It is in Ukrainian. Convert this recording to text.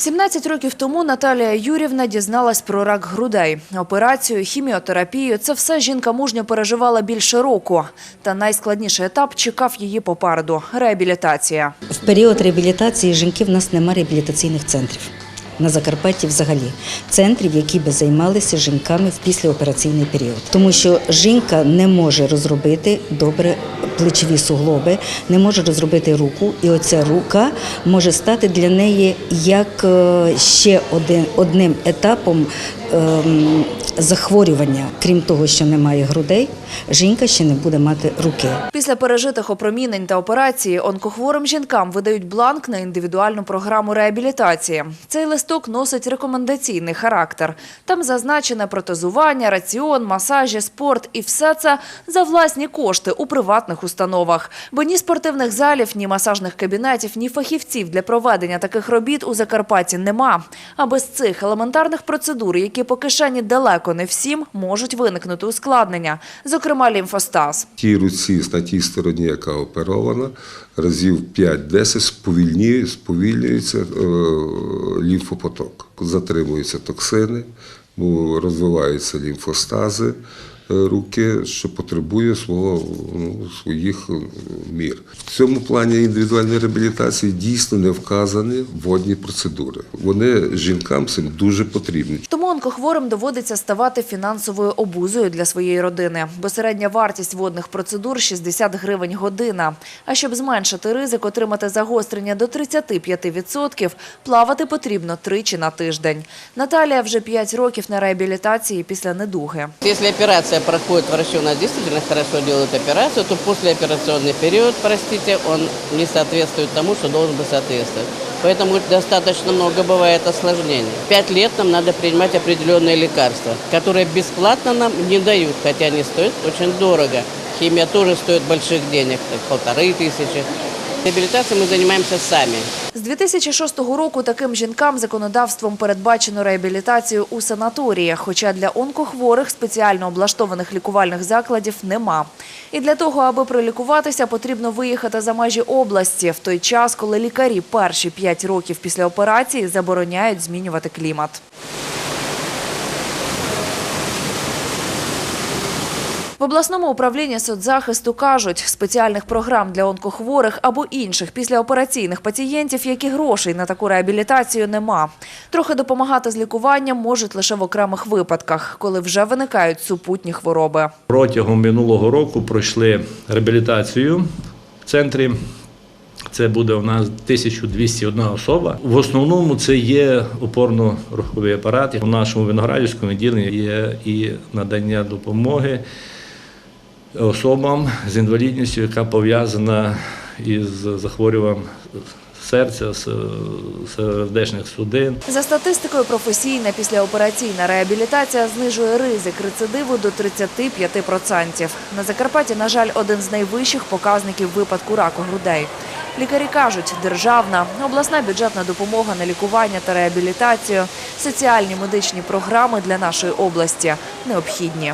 17 років тому Наталія Юрівна дізналась про рак грудей. Операцію, хіміотерапію – це все жінка мужньо переживала більше року. Та найскладніший етап чекав її попереду – реабілітація. В період реабілітації жінки в нас немає реабілітаційних центрів. На Закарпатті взагалі. Центрів, які би займалися жінками в післяопераційний період, тому що жінка не може розробити добре плечові суглоби, не може розробити руку, і оця рука може стати для неї як е, ще один одним етапом захворювання. Крім того, що немає грудей, жінка ще не буде мати руки. Після пережитих опромінень та операції онкохворим жінкам видають бланк на індивідуальну програму реабілітації. Цей листок носить рекомендаційний характер. Там зазначене протезування, раціон, масажі, спорт і все це за власні кошти у приватних установах. Бо ні спортивних залів, ні масажних кабінетів, ні фахівців для проведення таких робіт у Закарпатті нема. А без цих елементарних процедур, які по кишені далеко не всім, можуть виникнути ускладнення, зокрема лімфостаз. тій руці, на тій стороні, яка оперована, разів 5-10 сповільнює, сповільнюється е, лімфопоток. Затримуються токсини, розвиваються лімфостази руки, що потребує свого, ну, своїх е, мір. В цьому плані індивідуальної реабілітації дійсно не вказані водні процедури. Вони жінкам цим дуже потрібні. Тому онкохворим доводиться ставати фінансовою обузою для своєї родини, бо середня вартість водних процедур – 60 гривень година. А щоб зменшити ризик отримати загострення до 35%, плавати потрібно тричі на тиждень. Наталія вже 5 років на реабілітації після недуги. Если операция проходит, врачи у нас действительно хорошо делают операцию, то послеоперационный период, простите, он не соответствует тому, что должен бы соответствовать. Поэтому достаточно много бывает осложнений. Пять лет нам надо принимать определенные лекарства, которые бесплатно нам не дают, хотя они стоят очень дорого. Химия тоже стоит больших денег, полторы тысячи. Реабилитацией мы занимаемся сами. З 2006 року таким жінкам законодавством передбачено реабілітацію у санаторіях, хоча для онкохворих спеціально облаштованих лікувальних закладів нема. І для того, аби пролікуватися, потрібно виїхати за межі області в той час, коли лікарі перші 5 років після операції забороняють змінювати клімат. В обласному управлінні соцзахисту кажуть, спеціальних програм для онкохворих або інших післяопераційних пацієнтів, як і грошей на таку реабілітацію, нема. Трохи допомагати з лікуванням можуть лише в окремих випадках, коли вже виникають супутні хвороби. Протягом минулого року пройшли реабілітацію в центрі. Це буде у нас 1201 особа. В основному це є опорно-руховий апарат. У нашому виноградівському відділенні є і надання допомоги особам з інвалідністю, яка пов'язана із захворюванням серця, сердечних судин. За статистикою, професійна післяопераційна реабілітація знижує ризик рецидиву до 35%. На Закарпатті, на жаль, один з найвищих показників випадку раку грудей. Лікарі кажуть, державна, обласна бюджетна допомога на лікування та реабілітацію, соціальні медичні програми для нашої області необхідні.